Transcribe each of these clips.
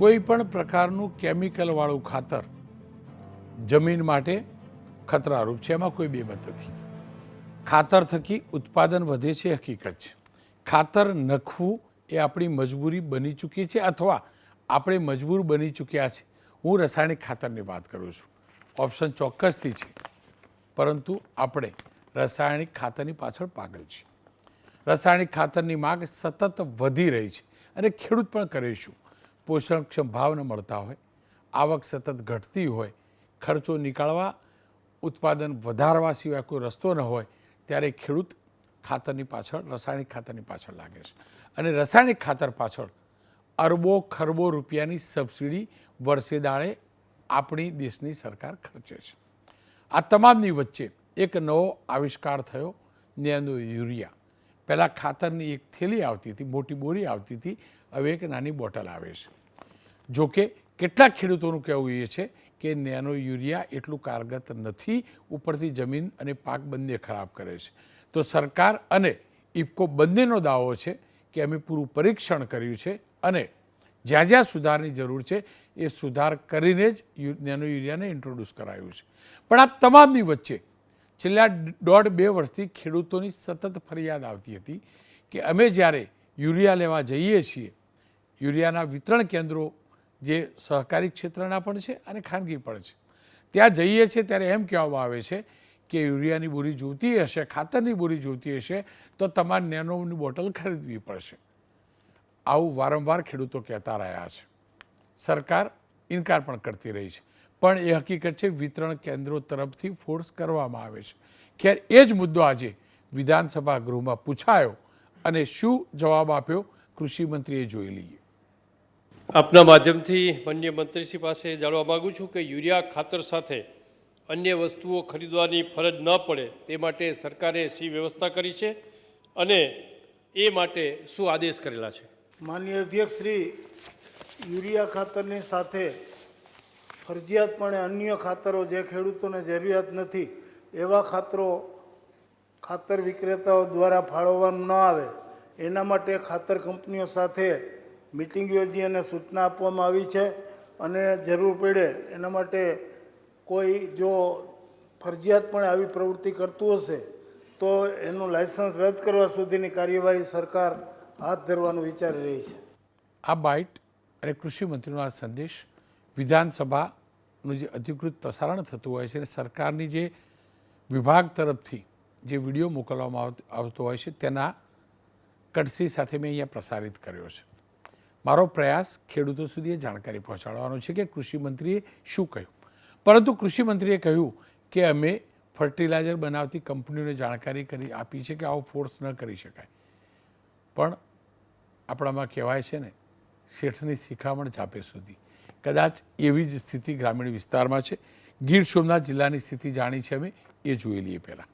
કોઈ પણ પ્રકારનું કેમિકલવાળું ખાતર જમીન માટે ખતરારૂપ છે. એમાં કોઈ બેમત નથી. ખાતર થકી ઉત્પાદન વધે છે, હકીકત છે. ખાતર નખવું એ આપણી મજબૂરી બની ચૂકી છે અથવા આપણે મજબૂર બની ચૂક્યા છે. હું રાસાયણિક ખાતરની વાત કરું છું. ઓપ્શન ચોક્કસથી છે. પરંતુ આપણે રાસાયણિક ખાતરની પાછળ પાગલ છીએ. રાસાયણિક ખાતરની માગ સતત વધી રહી છે અને ખેડૂત પણ કરીશું પોષણક્ષમ ભાવ મળતા હોય, આવક સતત ઘટતી હોય, ખર્ચો નીકાળવા, ઉત્પાદન વધારવા સિવાય કોઈ રસ્તો ન હોય, ત્યારે ખેડૂત ખાતરની પાછળ, રાસાયણિક ખાતરની પાછળ લાગે છે. અને રાસાયણિક ખાતર પાછળ અરબો ખરબો રૂપિયાની સબસિડી વર્ષે દાળે આપણી દેશની સરકાર ખર્ચે છે. આ તમામની વચ્ચે એક નવો આવિષ્કાર થયો, નેનો યુરિયા. પહેલાં ખાતરની એક થેલી આવતી હતી, મોટી બોરી આવતી હતી હવે એક નાની બોટલ આવે છે. જોકે કેટલાક ખેડૂતોનું કહેવું એ છે કે નેનો યુરિયા એટલું કારગત નથી, ઉપરથી જમીન અને પાક બંને ખરાબ કરે છે. તો સરકાર અને ઇફકો બંનેનો દાવો છે કે અમે પૂરું પરીક્ષણ કર્યું છે અને જ્યાં જ્યાં સુધારની જરૂર છે એ સુધાર કરીને જ નેનો યુરિયાને ઇન્ટ્રોડ્યુસ કરાયું છે. પણ આ તમામની વચ્ચે છેલ્લા દોઢ બે વર્ષથી ખેડૂતોની સતત ફરિયાદ આવતી હતી કે અમે જ્યારે યુરિયા લેવા જઈએ છીએ યુરિયાના વિતરણ કેન્દ્રો જે સહકારી ક્ષેત્રના પણ છે અને ખાનગી પણ છે. ત્યાં જઈએ છીએ ત્યારે એમ કહેવામાં આવે છે કે યુરિયાની બોરી જોતી હશે, ખાતરની બોરી જોતી હશે, તો તમારે નેનોની બોટલ ખરીદવી પડશે. આવું વારંવાર ખેડૂતો કહેતા રહ્યા છે. સરકાર ઇનકાર પણ કરતી રહી છે. પણ એ હકીકત છે, વિતરણ કેન્દ્રો તરફથી ફોર્સ કરવામાં આવે છે. ખેર, એ જ મુદ્દો આજે વિધાનસભા ગૃહમાં પૂછાયો અને શું જવાબ આપ્યો, કૃષિમંત્રીએ જોઈ લઈએ. આપના માધ્યમથી માન્ય મંત્રીશ્રી પાસે જાણવા માગું છું કે યુરિયા ખાતર સાથે અન્ય વસ્તુઓ ખરીદવાની ફરજ ન પડે તે માટે સરકારે શી વ્યવસ્થા કરી છે અને એ માટે શું આદેશ કરેલા છે? માનનીય અધ્યક્ષ શ્રી, યુરિયા ખાતરની સાથે ફરજિયાતપણે અન્ય ખાતરો જે ખેડૂતોને જરૂરિયાત નથી, એવા ખાતરો ખાતર વિક્રેતાઓ દ્વારા ફાળવવામાં ન આવે, એના માટે ખાતર કંપનીઓ સાથે મિટિંગ યોજી અને સૂચના આપવામાં આવી છે અને જરૂર પડે એના માટે કોઈ જો ફરજિયાતપણે આવી પ્રવૃત્તિ કરતું હશે, તો એનું લાયસન્સ રદ કરવા સુધીની કાર્યવાહી સરકાર હાથ ધરવાનું વિચારી રહી છે. આ બાઇટ અને કૃષિમંત્રીનો આ સંદેશ વિધાનસભાનું જે અધિકૃત પ્રસારણ થતું હોય છે અને સરકારની જે વિભાગ તરફથી જે વીડિયો મોકલવામાં આવતો હોય છે, તેના કડસી સાથે મેં અહીંયા પ્રસારિત કર્યો છે. મારો પ્રયાસ ખેડૂતો સુધી એ જાણકારી પહોંચાડવાનો છે કે કૃષિમંત્રીએ શું કહ્યું. પરંતુ કૃષિમંત્રીએ કહ્યું કે અમે ફર્ટિલાઇઝર બનાવતી કંપનીઓને જાણકારી કરી આપી છે કે આવો ફોર્સ ન કરી શકાય. પણ આપણામાં કહેવાય છે ને, શેઠની શિખામણ ચાપે સુધી. કદાચ એવી જ સ્થિતિ ગ્રામીણ વિસ્તારમાં છે. ગીર સોમનાથ જિલ્લાની સ્થિતિ જાણી છે અમે, એ જોઈ લઈએ પહેલાં.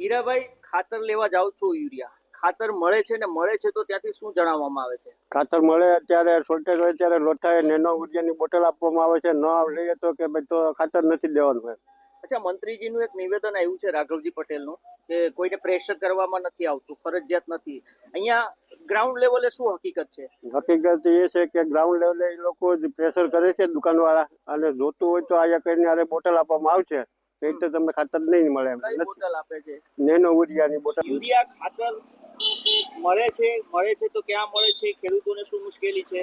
હીરાભાઈ ખાતર લેવા જાઉં છું યુરિયા. ખાતર મળે છે ને મળે છે તો ત્યાંથી શું જણાવવામાં આવે છે? ખાતર મળે અત્યારે શોર્ટેજ હોય ત્યારે લોઠાએ નેનો ઉર્જાની બોટલ આપવામાં આવે છે. ન લઈએ તો કે ભાઈ તો ખાતર નથી દેવાનું અચ્છા મંત્રીજીનું એક નિવેદન આવ્યું છે રાઘવજી પટેલનું કે કોઈને પ્રેશર કરવામાં નથી આવતું ફરજિયાત નથી. અહીંયા ગ્રાઉન્ડ લેવલે શું હકીકત છે? હકીકત એ છે કે ગ્રાઉન્ડ લેવલે એ લોકો જ પ્રેશર કરે છે દુકાનવાળા અને જોતું હોય તો આયા કરીને અરે બોટલ આપવામાં આવશે એ તો તમને ખાતર નહીં મળે એમ. બોટલ આપે છે? Nano યુરિયાની bottle. યુરિયા ખાતર મળે છે મળે છે તો ક્યાં મળે છે? ખેડૂતોને શું મુશ્કેલી છે?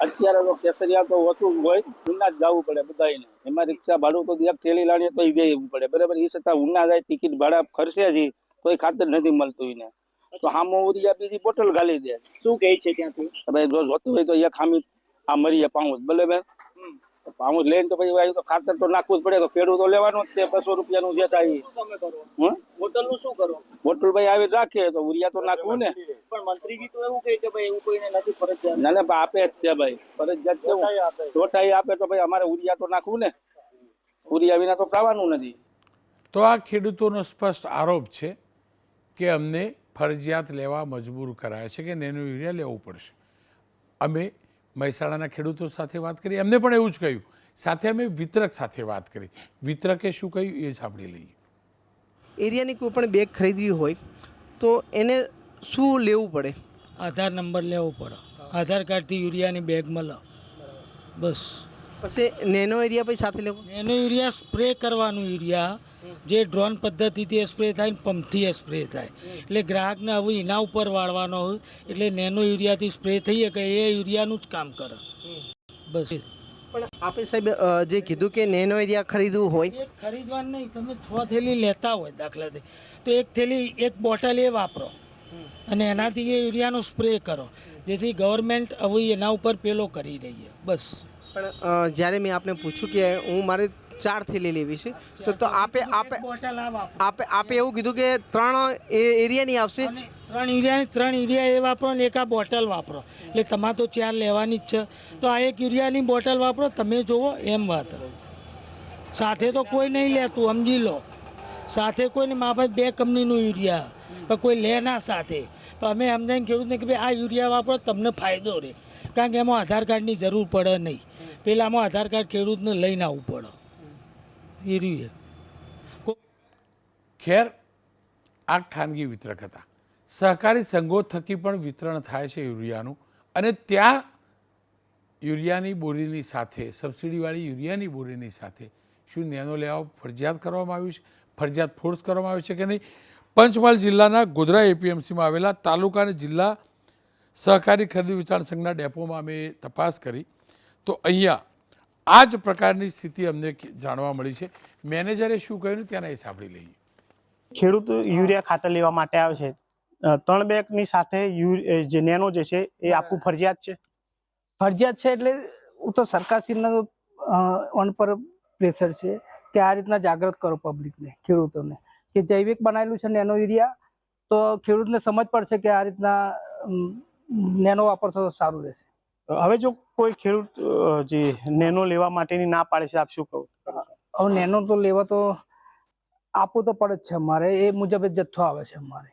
અત્યારે તો કેસરિયા તો ઓછું હોય ઉના જ જવું પડે બધાને એમાં રિક્ષા ભાડું તો એક થેલી લાણીએ તો દેવું પડે. બરાબર એ છતાં ઉના જાય ટિકિટ ભાડા ખર્ચે છે તો એ ખાતર નથી મળતું એને. તો હામો ઉરિયા બીજી બોટલ ગાલી દે. શું કહે છે ત્યાંથી? હવે જો જોતું હોય તો એક ખામી આ મરીએ પાઉસ બરાબર? પાઉસ લઈને તો પછી વાયુ તો ખાતર તો નાખવું જ પડે. તો ખેડૂતો લેવાનું જ તે બસો રૂપિયાનું જે થાય. હોટલ તમે કરો? હં બોટલનું શું કરો? હોટલ ભાઈ આવી રાખે તો ઉરિયા તો નાખવું ને. પણ મંત્રીજી તો એવું કહે કે ભાઈ એવું કોઈને નથી ફરજિયાત. ના ના આપે જ છે ભાઈ. ફરજિયાત છે. ચોટાઈ આપે તો ભાઈ અમારે ઉરિયા તો નાખવું ને. ઉરિયા વિના તો ખાવાનું નથી. તો આ ખેડૂતોનો સ્પષ્ટ આરોપ છે કે અમને ફરજિયાત લેવા મજબૂર કરાયા છે કે નેનો યુરિયા લેવું પડશે. અમે મહેસાણાના ખેડૂતો સાથે વાત કરી. એમને પણ એવું જ કહ્યું. સાથે અમે વિતરક સાથે વાત કરી. વિતરકે શું કહ્યું એ સાંભળી લઈએ. એરિયાની કોઈ પણ બેગ ખરીદવી હોય તો એને શું લેવું પડે? આધાર નંબર લેવો પડે. આધાર કાર્ડથી યુરિયાની બેગ મળે. બસ. પછી નેનો એરિયા પછી સાથે લેવો? નેનો યુરિયા સ્પ્રે કરવાનું યુરિયા જે ડ્રોન પદ્ધતિથી સ્પ્રે થાય ને પંપથી સ્પ્રે થાય. એટલે ગ્રાહકને હવે એના ઉપર વાળવાનો હોય એટલે નેનો યુરિયાથી સ્પ્રે થઈ શકે એ યુરિયાનું જ કામ કરે. બસ. પણ આપે સાહેબ જે કીધું કે નેનો એરિયા ખરીદવું હોય. ખરીદવાનું નહીં તમે છ થેલી લેતા હોય દાખલાથી. તો એક થેલી એક બોટલ એ વાપરો. અને એનાથી એ યુરિયાનો સ્પ્રે કરો. જેથી ગવર્મેન્ટ હવે એના ઉપર પેલો કરી રહી છે. બસ. પણ જ્યારે મેં આપને પૂછ્યું કે હું મારે ચાર થેલી લેવી છે. તો તો આપે આપે આપે આપે એવું કીધું કે ત્રણ એરિયાની આવશે? ત્રણ યુરિયાની ત્રણ યુરિયા એ વાપરો ને એક આ બોટલ વાપરો. એટલે તમારે તો ચાર લેવાની જ છે. તો આ એક યુરિયાની બોટલ વાપરો તમે જુઓ એમ વાત. સાથે તો કોઈ નહીં લેતું સમજી લો. સાથે કોઈને મા બાપ બે કંપનીનું યુરિયા. પણ કોઈ લે ના સાથે. પણ અમે સમજાવીને ખેડૂતને કે ભાઈ આ યુરિયા વાપરો તમને ફાયદો રહે. કારણ કે એમાં આધાર કાર્ડની જરૂર પડે નહીં. પહેલાં આમાં આધાર કાર્ડ ખેડૂતને લઈને આવવું પડે. એ ખેર, આ ખાનગી વિતરક હતા. સહકારી સંઘો થકી પણ વિતરણ થાય છે યુરિયાનું. અને ત્યાં યુરિયાની બોરીની સાથે, સબસિડીવાળી યુરિયાની બોરીની સાથે શું નેનો લેવા ફરજિયાત કરવામાં આવ્યું છે, ફરજિયાત ફોર્સ કરવામાં આવ્યું છે કે નહીં? પંચમહાલ જિલ્લાના ગોધરા એપીએમસીમાં આવેલા તાલુકા અને જિલ્લા સહકારી ખરીદી વિચાર સંઘના ડેપોમાં અમે તપાસ કરી. તો અહીંયા આ જ પ્રકારની સ્થિતિ અમને જાણવા મળી છે. મેનેજરે શું કહ્યું ત્યાંના એ સાંભળી લઈએ. ખેડૂત યુરિયા ખાતર લેવા માટે આવે છે. ત્રણ બેગની સાથે જે નેનો જે છે એ આપવું ફરજિયાત છે? ફરજિયાત છે એટલે હું તો સરકારશ્રીના ઓન પર પ્રેશર છે કે આ રીતના જાગૃત કરો પબ્લિકને ખેડૂતોને. કે જૈવિક બનાવેલું છે નેનો યુરિયા તો ખેડૂતને સમજ પડશે કે આ રીતના નેનો વાપરશો તો સારું રહેશે. હવે જો કોઈ ખેડૂત જે નેનો લેવા માટેની ના પાડે છે આપ શું કહો? હવે નેનો તો લેવા તો આપવું તો પડે જ છે અમારે એ મુજબ જથ્થો આવે છે અમારે.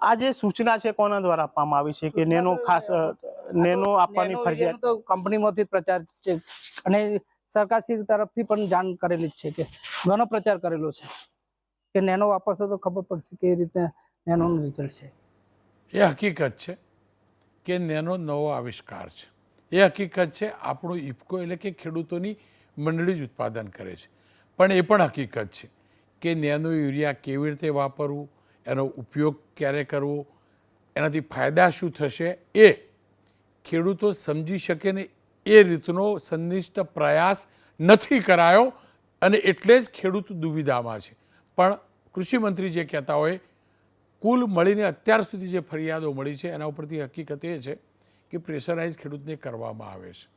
આ જે સૂચના છે કોના દ્વારા આપવામાં આવી છે કે નેનો ખાસ નેનો આપવાની ફરજિયાત? તો કંપનીમાંથી પ્રચાર છે અને સરકારશ્રી તરફથી પણ જાણ કરેલી જ છે કે ઘણો પ્રચાર કરેલો છે કે નેનો વાપરશો તો ખબર પડશે કે એ રીતે નેનોનું રિઝલ્ટ છે. એ હકીકત છે કે નેનો નવો આવિષ્કાર છે. એ હકીકત છે, આપણો ઇફકો એટલે કે ખેડૂતોની મંડળી જ ઉત્પાદન કરે છે. પણ એ પણ હકીકત છે કે નેનો યુરિયા કેવી રીતે વાપરવું, એનો ઉપયોગ ક્યારે કરવો, એનાથી ફાયદા શું થશે એ ખેડૂતો સમજી શકે ને એ રીતનો સંનિષ્ઠ પ્રયાસ નથી કરાયો અને એટલે જ ખેડૂત દુવિધામાં છે. પણ કૃષિમંત્રી જે કહેતા હોય, કુલ મળીને અત્યાર સુધી જે ફરિયાદો મળી છે, એના ઉપરથી હકીકત એ છે કે પ્રેશરાઇઝ ખેડૂતને કરવામાં આવે છે.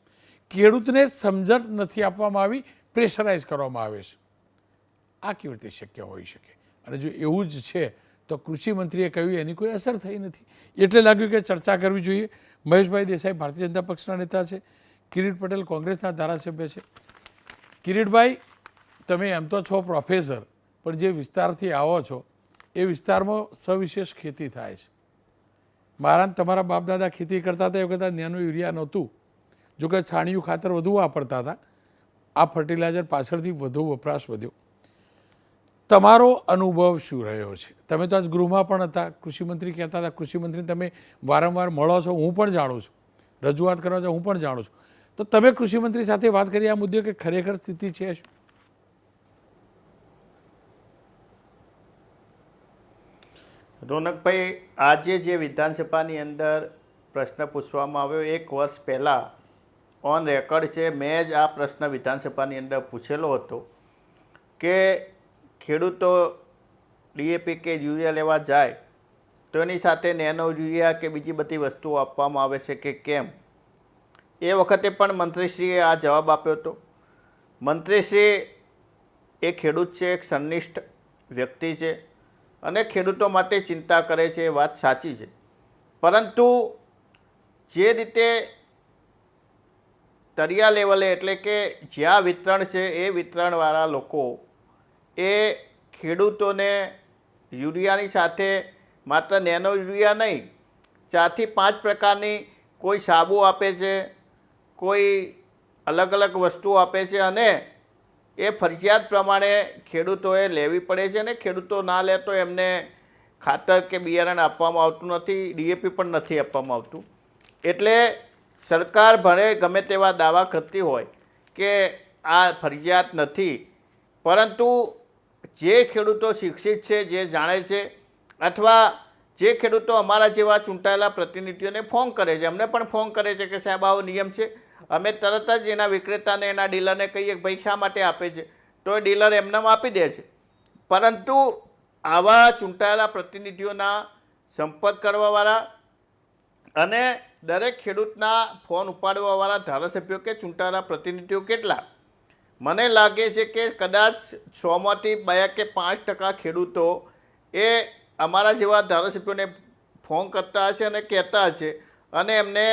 ખેડૂતને સમજણ નથી આપવામાં આવી, પ્રેશરાઇઝ કરવામાં આવે છે. આ કેવી રીતે શક્ય હોઈ શકે? અને જો એવું જ છે, તો કૃષિમંત્રીએ કહ્યું, એની કોઈ અસર થઈ નથી. એટલે લાગ્યું કે ચર્ચા કરવી જોઈએ. મહેશભાઈ દેસાઈ ભારતીય જનતા પક્ષના નેતા છે. કિરીટ પટેલ કોંગ્રેસના ધારાસભ્ય છે. કિરીટભાઈ, તમે એમ તો છો પ્રોફેસર પણ જે વિસ્તારથી આવો છો, એ વિસ્તારમાં સવિશેષ ખેતી થાય છે. મારા તમારા બાપ દાદા ખેતી કરતા હતા, એ વખતે નાનું યુરિયા નહોતું. જો કે છાણિયું ખાતર વધુ વાપરતા હતા. આ ફર્ટિલાઇઝર પાછળથી વધુ વપરાશ વધ્યો. તમારો અનુભવ શું રહ્યો છે? તમે તો આજ ગૃહમાં પણ હતા કૃષિમંત્રી કહેતા હતા કૃષિમંત્રી તમે વારંવાર મળો છો, હું પણ જાણું છું. રજૂઆત કરવા છો, હું પણ જાણું છું. તો તમે કૃષિમંત્રી સાથે વાત કરી, આ મુદ્દે કે ખરેખર સ્થિતિ છે શું? રોનકભાઈ, આજે જે વિધાનસભાની અંદર પ્રશ્ન પૂછવામાં આવ્યો, એક વર્ષ પહેલાં ઓન રેકોર્ડ છે, મેં જ આ પ્રશ્ન વિધાનસભાની અંદર પૂછેલો હતો કે ખેડૂતો ડીએપી કે યુરિયા લેવા જાય, તો એની સાથે નેનો યુરિયા કે બીજી બધી વસ્તુઓ આપવામાં આવે છે કે કેમ? એ વખતે પણ મંત્રીશ્રીએ આ જવાબ આપ્યો હતો. મંત્રીશ્રી એ ખેડૂત છે, એક સંનિષ્ઠ વ્યક્તિ છે. અને ખેડૂતો માટે ચિંતા કરે છે, એ વાત સાચી છે. પરંતુ જે રીતે તળિયા લેવલે એટલે કે જ્યાં વિતરણ છે, એ વિતરણવાળા લોકો એ ખેડૂતોને યુરિયાની સાથે માત્ર નેનો યુરિયા નહીં, ચારથી પાંચ પ્રકારની કોઈ સાબુ આપે છે, કોઈ અલગ અલગ વસ્તુઓ આપે છે અને એ ફરજિયાત પ્રમાણે ખેડૂતોએ લેવી પડે છે અને ખેડૂતો ના લે તો એમને ખાતર કે બિયારણ આપવામાં આવતું નથી, ડીએપી પણ નથી આપવામાં આવતું. એટલે સરકાર ભલે ગમે તેવા દાવા કરતી હોય કે આ ફરજિયાત નથી, પરંતુ જે ખેડૂતો શિક્ષિત છે, જે જાણે છે, અથવા જે ખેડૂતો અમારા જેવા ચૂંટાયેલા પ્રતિનિધિઓને ફોન કરે છે એમને પણ ફોન કરે છે કે સાહેબ આવો નિયમ છે અમે તરત જ એના વિક્રેતાને, એના ડીલરને કહીએ ભાઈ, શા માટે આપે છે? તો એ ડીલર એમનેમ આપી દે છે. પરંતુ આવા ચૂંટાયેલા પ્રતિનિધિઓના સંપર્ક કરવાવાળા અને દરેક ખેડૂતના ફોન ઉપાડવાવાળા ધારાસભ્યો કે ચૂંટાયેલા પ્રતિનિધિઓ કેટલા? મને લાગે છે કે કદાચ સોમાંથી બે કે પાંચ ટકા ખેડૂતો એ અમારા જેવા ધારાસભ્યોને ફોન કરતા હશે અને કહેતા હશે અને એમને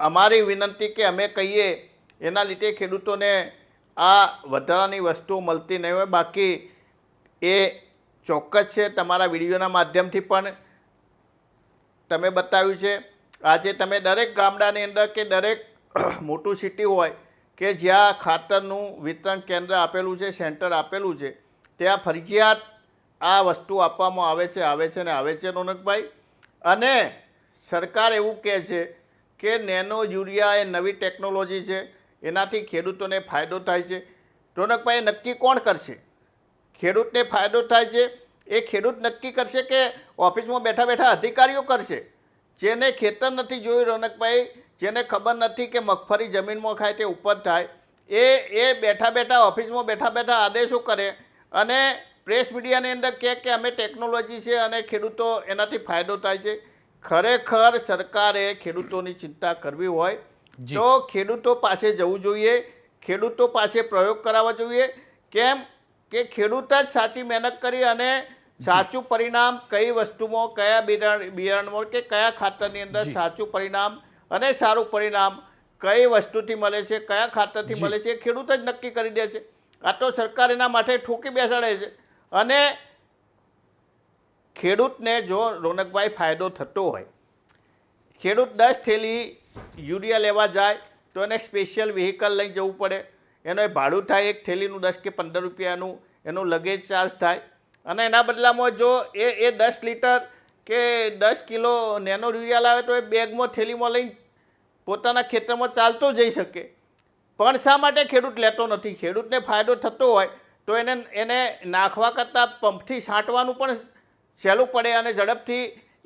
અમારી વિનંતી કે અમે કહીએ, એના લીધે ખેડૂતોને આ વધારાની વસ્તુઓ મળતી નહીં હોય. બાકી એ ચોક્કસ છે, તમારા વિડીયોના માધ્યમથી પણ તમે બતાવ્યું છે. આજે તમે દરેક ગામડાની અંદર કે દરેક મોટું સિટી હોય કે જ્યાં ખાતરનું વિતરણ કેન્દ્ર આપેલું છે, સેન્ટર આપેલું છે, ત્યાં ફરજિયાત આ વસ્તુ આપવામાં આવે છે આવે છે ને આવે છે રોનકભાઈ અને સરકાર એવું કહે છે કે નેનો યુરિયા એ નવી ટેકનોલોજી છે, એનાથી ખેડૂતોને ફાયદો થાય છે. રોનકભાઈ નક્કી કોણ કરશે? ખેડૂતને ફાયદો થાય છે? એ ખેડૂત નક્કી કરશે કે ઓફિસમાં બેઠા બેઠા અધિકારીઓ કરશે? જેને ખેતર નથી જોયું રોનકભાઈ, જેને ખબર નથી કે મગફળી જમીનમાં ખાય તે ઉપર થાય, એ એ બેઠા બેઠા ઓફિસમાં બેઠા બેઠા આદેશો કરે અને પ્રેસ મીડિયાની અંદર કહે કે અમે ટેકનોલોજી છે અને ખેડૂતો એનાથી ફાયદો થાય છે. ખરેખર સરકારે ખેડૂતોની ચિંતા કરવી હોય જી. તો ખેડૂતો પાસે જવું જોઈએ ખેડૂતો પાસે પ્રયોગ કરાવવા જોઈએ. કેમ કે ખેડૂત જ સાચી મહેનત કરી અને સાચું પરિણામ કઈ વસ્તુમાં કયા બિયારણ બિયારણમાં કે કયા ખાતરની અંદર સાચું પરિણામ અને સારું પરિણામ કઈ વસ્તુથી મળે છે કયા ખાતરથી મળે છે ખેડૂત જ નક્કી કરી દે છે. આ તો સરકાર એના માટે ઠોકી બેસાડે છે. અને ખેડૂતને જો રોનકભાઈ ફાયદો થતો હોય, ખેડૂત દસ થેલી યુરિયા લેવા જાય તો એને સ્પેશિયલ વ્હીકલ લઈ જવું પડે. એનો એ ભાડું થાય એક થેલીનું દસ કે પંદર રૂપિયાનું, એનું લગેજ ચાર્જ થાય. અને એના બદલામાં જો એ એ દસ લીટર કે દસ કિલો નેનો યુરિયા લાવે તો એ બેગમાં થેલીમાં લઈને પોતાના ખેતરમાં ચાલતો જઈ શકે. પણ શા માટે ખેડૂત લેતો નથી? ખેડૂતને ફાયદો થતો હોય તો એને એને નાખવા કરતાં પંપથી છાંટવાનું પણ સહેલું પડે અને ઝડપથી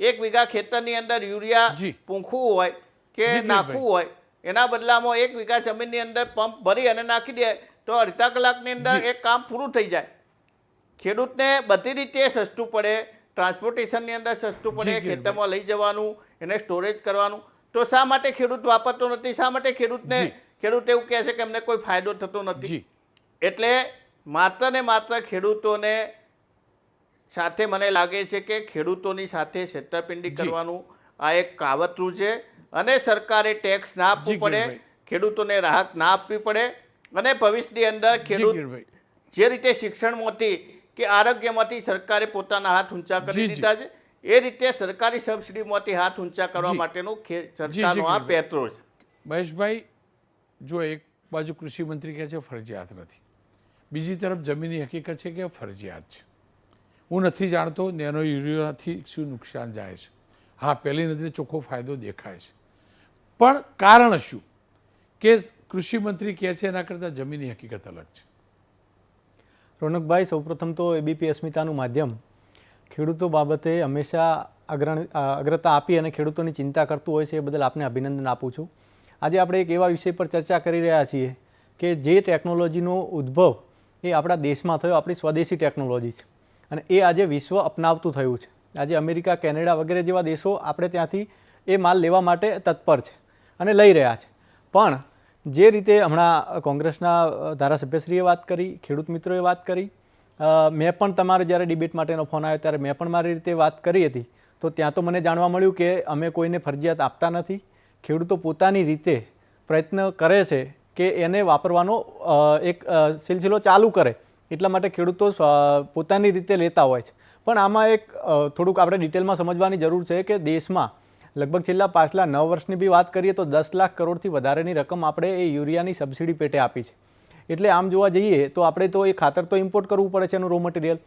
એક વીઘા ખેતરની અંદર યુરિયા. પૂંખવું હોય કે નાખવું હોય એના બદલામાં એક વીઘા જમીનની અંદર પંપ ભરી અને નાખી દે તો અડધા કલાકની અંદર એ એક કામ પૂરું થઈ જાય. ખેડૂતને બધી રીતે સસ્તું પડે ટ્રાન્સપોર્ટેશનની અંદર સસ્તું પડે ખેતરમાં લઈ જવાનું એને સ્ટોરેજ કરવાનું. તો શા માટે ખેડૂત વાપરતો નથી? શા માટે ખેડૂતને ખેડૂત એવું કહે છે કે એમને કોઈ ફાયદો થતો નથી? એટલે માત્ર ને માત્ર ખેડૂતોને સાથે મને લાગે છે કે ખેડૂતોની સાથે છેતરપિંડી કરવાનું આ એક કાવતરું છે અને સરકારે ટેક્સ ના આપવું પડે ખેડૂતોને રાહત ના આપવી પડે અને ભવિષ્યની અંદર ખેડૂત જે રીતે શિક્ષણમાંથી કે આરોગ્યમાંથી સરકારે પોતાના હાથ ઊંચા કરી. દીધા છે એ રીતે સરકારી સબસિડીમાંથી હાથ ઊંચા કરવા માટેનું સરકારનો આ. પેત્રો છે. મહેશભાઈ જો એક બાજુ કૃષિ મંત્રી કહે છે ફરજિયાત નથી. બીજી તરફ જમીનની હકીકત છે કે ફરજિયાત છે. હું નથી જાણતો નેનો યુરિયાથી શું નુકસાન જાય છે. હા, પહેલી નજરે ચોખ્ખો ફાયદો દેખાય છે. પણ કારણ શું? કે કૃષિમંત્રી કહે છે એના કરતાં જમીનની હકીકત અલગ છે. રોનકભાઈ, સૌપ્રથમ તો એબીપી અસ્મિતાનું માધ્યમ. ખેડૂતો બાબતે હંમેશા અગ્રણ અગ્રતા આપી અને ખેડૂતોની ચિંતા કરતું હોય છે એ બદલ આપને અભિનંદન આપું છું. આજે આપણે એક એવા વિષય પર ચર્ચા કરી રહ્યા છીએ કે જે ટેકનોલોજીનો ઉદ્ભવ એ આપણા દેશમાં થયો, આપણી સ્વદેશી ટેકનોલોજી છે. અને એ આજે વિશ્વ અપનાવતું થયું છે. આજે અમેરિકા, કેનેડા વગેરે જેવા દેશો આપણે ત્યાંથી એ માલ લેવા માટે તત્પર છે અને લઈ રહ્યા છે. પણ જે રીતે હમણાં કોંગ્રેસના ધારાસભ્યશ્રીએ વાત કરી, ખેડૂત મિત્રોએ વાત કરી મેં પણ તમારે જ્યારે ડિબેટ માટેનો ફોન આવ્યો ત્યારે મેં પણ મારી રીતે વાત કરી હતી. તો ત્યાં તો મને જાણવા મળ્યું કે અમે કોઈને ફરજિયાત આપતા નથી. ખેડૂતો પોતાની રીતે પ્રયત્ન કરે છે કે એને વાપરવાનો એક સિલસિલો ચાલુ કરે. એટલા માટે ખેડૂતો પોતાની રીતે લેતા હોય છે. પણ આમાં એક થોડુંક આપણે ડિટેલમાં સમજવાની જરૂર છે કે દેશમાં લગભગ છેલ્લા પાછલા નવ વર્ષની બી વાત કરીએ તો દસ લાખ કરોડથી વધારેની રકમ આપણે એ યુરિયાની સબસિડી પેટે આપી છે. એટલે આમ જોવા જઈએ તો આપણે તો એ ખાતર તો ઇમ્પોર્ટ કરવું પડે છે એનું રો મટીરિયલ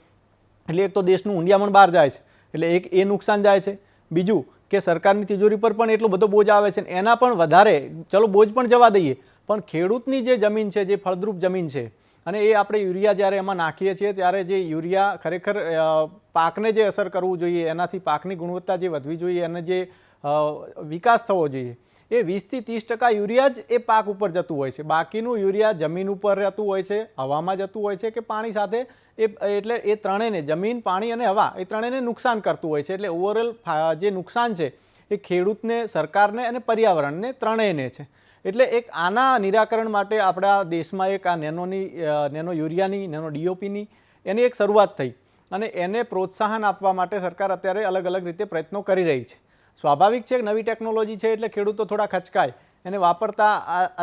એટલે એક તો દેશનું ઊંડિયામણ બહાર જાય છે. એટલે એક એ નુકસાન જાય છે. બીજું કે સરકારની તિજોરી પર પણ એટલો બધો બોજ આવે છે એના પણ વધારે, ચલો બોજ પણ જવા દઈએ. પણ ખેડૂતની જે જમીન છે, જે ફળદ્રુપ જમીન છે અને એ આપણે યુરિયા જ્યારે એમાં નાખીએ છીએ, ત્યારે જે યુરિયા ખરેખર પાકને જે અસર કરવું જોઈએ, એનાથી પાકની ગુણવત્તા જે વધવી જોઈએ અને જે વિકાસ થવો જોઈએ, એ વીસથી ત્રીસ ટકા યુરિયા જ એ પાક ઉપર જતું હોય છે. બાકીનું યુરિયા જમીન ઉપર જતું હોય છે, હવામાં જતું હોય છે કે પાણી સાથે, એ, એટલે એ ત્રણેયને, જમીન, પાણી અને હવા, એ ત્રણેયને નુકસાન કરતું હોય છે. એટલે ઓવરઓલ જે નુકસાન છે, એ ખેડૂતને, સરકારને અને પર્યાવરણને ત્રણેયને છે. એટલે એક આના નિરાકરણ માટે આપણા દેશમાં એક આ નેનોની નેનો યુરિયાની, નેનો ડીઓપીની એની એક શરૂઆત થઈ અને એને પ્રોત્સાહન આપવા માટે સરકાર અત્યારે અલગ અલગ રીતે પ્રયત્નો કરી રહી છે. સ્વાભાવિક છે નવી ટેકનોલોજી છે એટલે ખેડૂતો થોડા ખચકાય. એને વાપરતા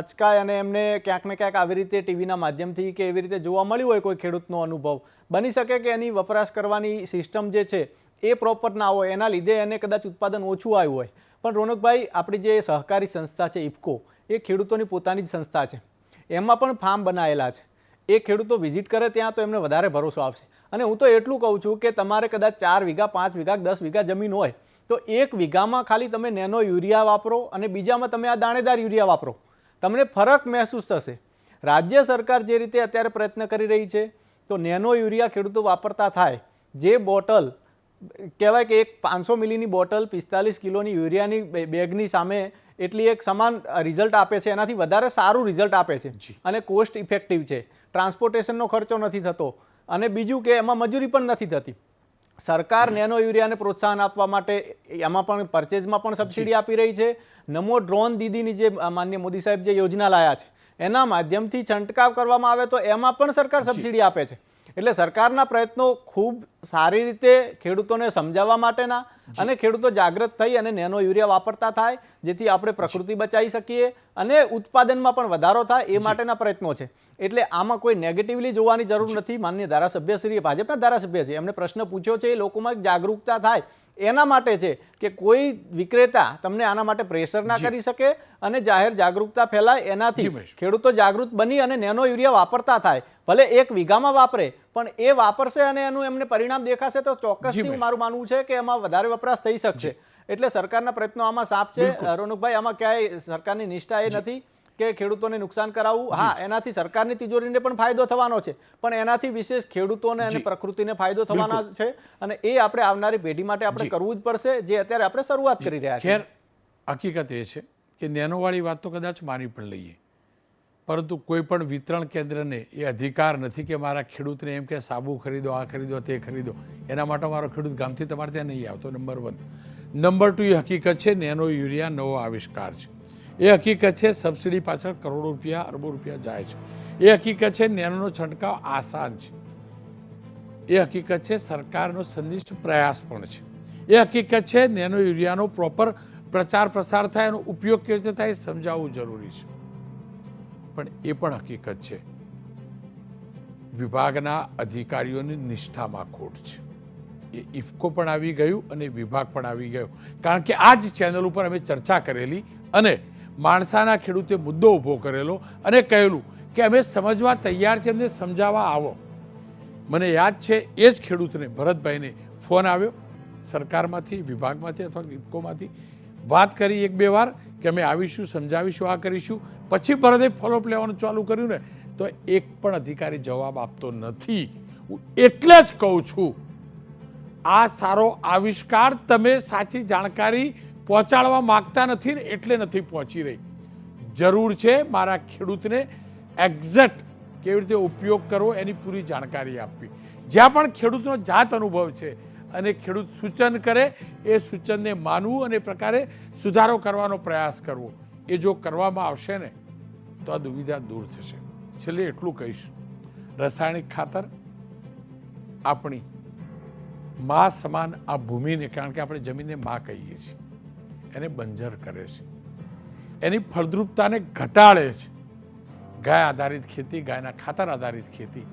અચકાય અને એમને ક્યાંક ને ક્યાંક આવી રીતે ટીવીના માધ્યમથી કે એવી રીતે જોવા મળ્યું હોય કોઈ ખેડૂતનો અનુભવ. બની શકે કે એની વપરાશ કરવાની સિસ્ટમ જે છે એ પ્રોપર ના હોય, એના લીધે એને કદાચ ઉત્પાદન ઓછું આવ્યું હોય. પણ રોનકભાઈ, આપણી જે સહકારી સંસ્થા છે ઇફકો એ ખેડૂતોની પોતાની જ સંસ્થા છે. એમાં પણ ફાર્મ બનાવેલા છે. એ ખેડૂતો વિઝિટ કરે ત્યાં તો એમને વધારે ભરોસો આવશે અને હું તો એટલું કહું છું કે તમારે કદાચ ચાર વીઘા, પાંચ વીઘા, દસ વીઘા જમીન હોય, તો એક વીઘામાં ખાલી તમે નેનો યુરિયા વાપરો અને બીજામાં તમે આ દાણેદાર યુરિયા વાપરો. તમને ફરક મહેસૂસ થશે. રાજ્ય સરકાર જે રીતે અત્યારે પ્રયત્ન કરી રહી છે, તો નેનો યુરિયા ખેડૂતો વાપરતા થાય. જે બોટલ કહેવાય કે એક પાંચસો મિલીની બોટલ પિસ્તાલીસ કિલોની યુરિયાની બેગની સામે એટલી એક સમાન રિઝલ્ટ આપે છે. એનાથી વધારે સારું રિઝલ્ટ આપે છે. અને કોસ્ટ ઇફેક્ટિવ છે. ટ્રાન્સપોર્ટેશનનો ખર્ચો નથી થતો. અને બીજું કે એમાં મજૂરી પણ નથી થતી. સરકાર નેનો યુરિયાને પ્રોત્સાહન આપવા માટે એમાં પણ પરચેઝમાં પણ સબસિડી આપી રહી છે. નમો ડ્રોન દીદીની જે માન્ય મોદી સાહેબ જે યોજના લાયા છે એના માધ્યમથી છંટકાવ કરવામાં આવે તો એમાં પણ સરકાર સબસિડી આપે છે. એટલે સરકારના પ્રયત્નો ખૂબ સારી રીતે ખેડૂતોને સમજાવવા માટેના અને ખેડૂતો જાગૃત થઈ અને નેનો યુરિયા વાપરતા થાય જેથી આપણે પ્રકૃતિ બચાવી શકીએ અને ઉત્પાદનમાં પણ વધારો થાય એ માટેના પ્રયત્નો છે. એટલે આમાં કોઈ નેગેટિવલી જોવાની જરૂર નથી. માન્ય ધારાસભ્ય શ્રી ભાજપના ધારાસભ્ય છે એમને પ્રશ્ન પૂછ્યો છે એ લોકોમાં જાગૃતતા થાય. એના માટે છે કે કોઈ વિક્રેતા તમને આના માટે પ્રેશર ના કરી શકે અને જાહેર જાગૃતતા ફેલાય. એનાથી ખેડૂતો જાગૃત બની અને નેનો યુરિયા વાપરતા થાય. ભલે એક વીઘામાં વાપરે પણ એ વાપરશે અને એનું એમને પરિણામ દેખાશે તો ચોક્કસથી. મારું માનવું છે કે એમાં વધારે વપરાશ થઈ શકશે. એટલે સરકારના પ્રયત્નો આમાં સાફ છે. રોનકભાઈ આમાં ક્યાંય સરકારની નિષ્ઠા એ નથી કે ખેડૂતોને નુકસાન કરાવવું. હા એનાથી સરકારની તિજોરીને પણ ફાયદો થવાનો છે. પણ એનાથી વિશેષ ખેડૂતોને અને પ્રકૃતિને ફાયદો થવાનો છે અને એ આપણે આવનારી પેઢી માટે આપણે કરવું જ પડશે જે અત્યારે આપણે શરૂઆત કરી રહ્યા છીએ. હકીકત એ છે કે નેનોવાળી વાત તો કદાચ માની પણ લઈએ. પરંતુ કોઈ પણ વિતરણ કેન્દ્રને એ અધિકાર નથી કે મારા ખેડૂતને એમ કે સાબુ ખરીદો, આ ખરીદો, તે ખરીદો. એના માટે મારો ખેડૂત ગામથી તમારે ત્યાં નહીં આવતો, નંબર વન. નંબર ટુ, એ હકીકત છે, નેનો યુરિયા નવો આવિષ્કાર છે. એ હકીકત છે, સબસિડી પાછળ કરોડો રૂપિયા, અરબો રૂપિયા જાય છે. એ હકીકત છે, નેનોનો છંટકાવ આસાન છે. એ હકીકત છે, સરકારનો સંનિષ્ઠ પ્રયાસ પણ છે. એ હકીકત છે, નેનો યુરિયાનો પ્રોપર પ્રચાર પ્રસાર થાય, એનો ઉપયોગ કેવી રીતે થાય સમજાવવું જરૂરી છે. પણ એ પણ હકીકત છે. વિભાગના અધિકારીઓની નિષ્ઠામાં ખોટ છે. એ ઇફકો પણ આવી ગયું અને વિભાગ પણ આવી ગયો. કારણ કે આ જ ચેનલ ઉપર અમે ચર્ચા કરેલી અને માણસાના ખેડૂતે મુદ્દો ઊભો કરેલો અને કહેલું કે અમે સમજવા તૈયાર છે એમને સમજાવવા આવો. મને યાદ છે, એ જ ખેડૂતને, ભરતભાઈને ફોન આવ્યો. સરકારમાંથી, વિભાગમાંથી અથવા ઇફકોમાંથી વાત કરી એક બે વાર. કે અમે આવીશું, સમજાવીશું, આ કરીશું. પછી ભરતે ફોલોઅપ લેવાનું ચાલુ કર્યું ને, તો એક પણ અધિકારી જવાબ આપતો નથી. હું એટલે જ કહું છું, આ સારો આવિષ્કાર તમે સાચી જાણકારી પહોંચાડવા માંગતા નથી ને, એટલે નથી પહોંચી રહી. જરૂર છે મારા ખેડૂતને એક્ઝેક્ટ કેવી રીતે ઉપયોગ કરવો એની પૂરી જાણકારી આપવી. જ્યાં પણ ખેડૂતનો જાત અનુભવ છે અને ખેડૂત સૂચન કરે, એ સૂચનને માનવું અને પ્રકારે સુધારો કરવાનો પ્રયાસ કરવો. એ જો કરવામાં આવશે ને, તો આ દુવિધા દૂર થશે. છેલ્લે એટલું કહીશ. રાસાયણિક ખાતર આપણી મા સમાન આ ભૂમિને, કારણ કે આપણે જમીનને મા કહીએ છીએ, એને બંજર કરે છે. એની ફળદ્રુપતાને ઘટાડે છે. ગાય આધારિત ખેતી, ગાયના ખાતર આધારિત ખેતી.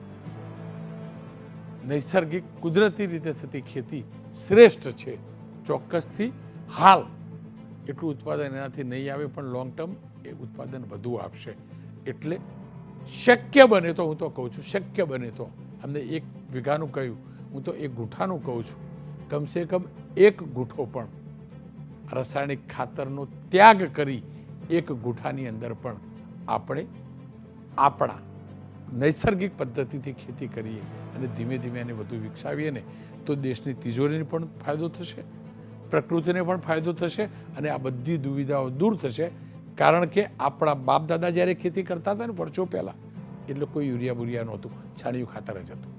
નૈસર્ગિક કુદરતી રીતે થતી ખેતી શ્રેષ્ઠ છે. ચોક્કસથી હાલ એટલું ઉત્પાદન એનાથી નહીં આવે, પણ લોંગ ટર્મ એ ઉત્પાદન વધુ આપશે. એટલે શક્ય બને તો હું તો કહું છું, શક્ય બને તો. અમને એક વીઘાનું કહ્યું, હું તો એક ગુંઠાનું કહું છું. કમસે કમ એક ગુંઠો પણ રાસાયણિક ખાતરનો ત્યાગ કરી એક ગુઠાની અંદર પણ આપણે આપણા નૈસર્ગિક પદ્ધતિથી ખેતી કરીએ અને ધીમે ધીમે એને વધુ વિકસાવીએ ને, તો દેશની તિજોરીને પણ ફાયદો થશે, પ્રકૃતિને પણ ફાયદો થશે અને આ બધી દુવિધાઓ દૂર થશે. કારણ કે આપણા બાપ દાદા જ્યારે ખેતી કરતા હતા ને વર્ષો પહેલાં, એટલે કોઈ યુરિયા બુરિયા નહોતું, છાણિયું ખાતર જ હતું.